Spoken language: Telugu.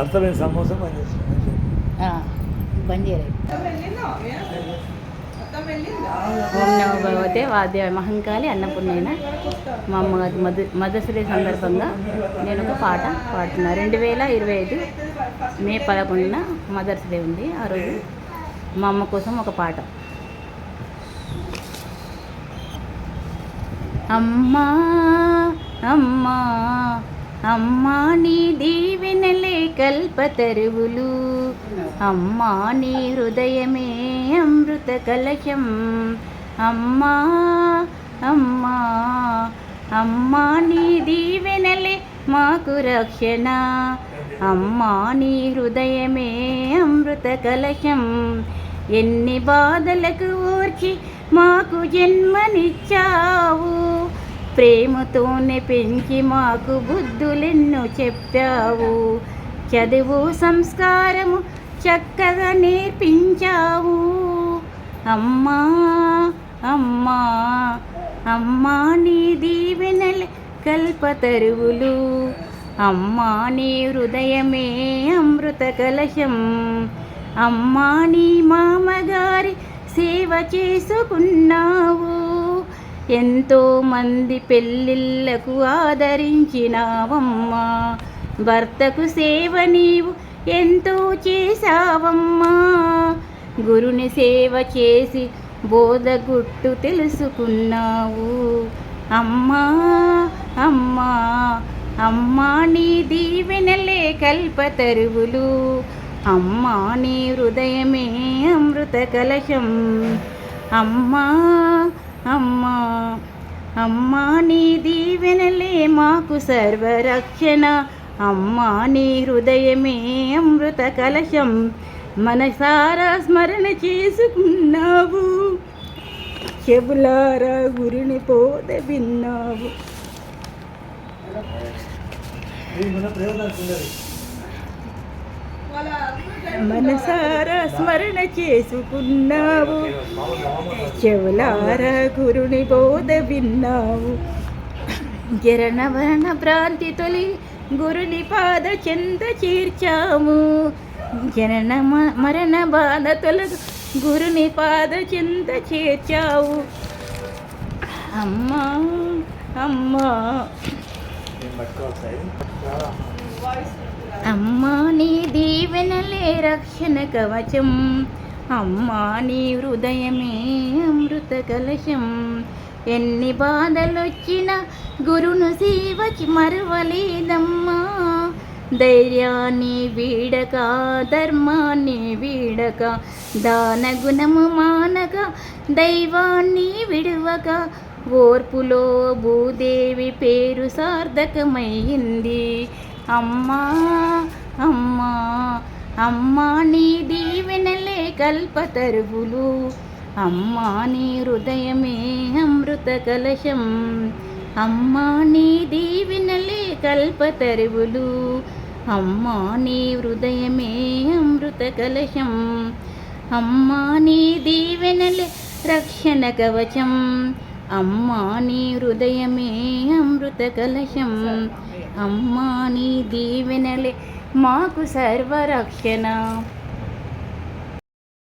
అర్థమైన సమోసా బంద్ చేయలేదు. ఓం నమో భగవతే వాద్య మహంకాళి అన్నపూర్ణైన మా అమ్మ మధు మధుశ్రీ సందర్భంగా నేను ఒక పాట పాడుతున్నా. రెండు వేల ఇరవై ఐదు మే పదకొండున మదర్స్ డే ఉంది. ఆ రోజు మా అమ్మ కోసం ఒక పాట. అమ్మా అమ్మా అమ్మా నీ దీవెనలే కల్పతరువులు అమ్మా నీ హృదయమే అమృత కలశం అమ్మా అమ్మా అమ్మా నీ దీవెనలే మాకు రక్షణ. అమ్మా నీ హృదయమే అమృత కలశం ఎన్ని బాధలకు ఊర్చి మాకు జన్మనిచ్చావు. ప్రేమతోనే పెంచి మాకు బుద్ధులెన్నో చెప్పావు. చదువు సంస్కారము చక్కగా నేర్పించావు. అమ్మా అమ్మా అమ్మా నీ దీవెనల కల్పతరువులు అమ్మా నీ హృదయమే అమృత కలశం. అమ్మా నీ మామగారి సేవ చేసుకున్నావు. ఎంతోమంది పెళ్ళిళ్ళకు ఆదరించినావమ్మా. భర్తకు సేవ నీవు ఎంతో చేశావమ్మా. గురుని సేవ చేసి బోధగుట్టు తెలుసుకున్నావు. అమ్మా అమ్మా అమ్మా నీ దీవెనలే కల్పతరువులు. అమ్మా నీ హృదయమే అమృత కలశం. అమ్మా అమ్మా అమ్మా నీ దీవెనలే మాకు సర్వరక్షణ. అమ్మా నీ హృదయమే అమృత కలశం. మనసారా స్మరణ చేసుకున్నావు. చెబులారా గురిని పోద విన్నావు. మనసారా స్మరణ చేసుకున్నావు. చెవులారా గురుని బోధ విన్నావు. జరణవరణ భ్రాంతి తొలి గురుని పాద చెంత చేర్చాము. జనన మరణ బాధ తొలగు గురుని పాద చెంత చేర్చావు. అమ్మా అమ్మా. అమ్మా నీ దీవెనలే రక్షణ కవచం అమ్మా నీ హృదయమే అమృత కలశం. ఎన్ని బాధలొచ్చినా గురును సేవకి మరవలేదమ్మా. ధైర్యాన్ని వీడక ధర్మాన్ని వీడక దాన గుణము మానక దైవాన్ని విడువక ఓర్పులో భూదేవి పేరు సార్థకమైంది. అమ్మా అమ్మా అమ్మా నీ దీవెనలే కల్పతరువులు. అమ్మా నీ హృదయమే అమృత కలశం. అమ్మా నీ దీవెనలే కల్పతరువులు. అమ్మా నీ హృదయమే అమృత కలశం. అమ్మా నీ దీవెనలే రక్షణ కవచం. అమ్మా నీ హృదయమే అమృత కలశం. అమ్మా నీ దీవెనలే మాకు సర్వరక్షణ.